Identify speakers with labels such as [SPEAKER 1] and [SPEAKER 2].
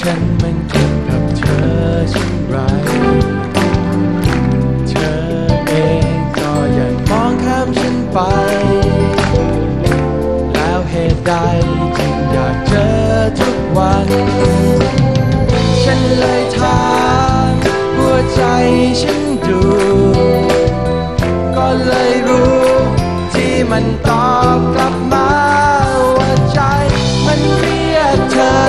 [SPEAKER 1] ฉันมันเกี่ยวกับเธอเช่นไร เธอเองก็ยังมองข้ามฉันไป แล้วเหตุใดจึงอยากเจอทุกวัน ฉันเลยถามหัวใจฉันดู ก็เลยรู้ที่มันตอบกลับมาว่าใจมันเรียกเธอ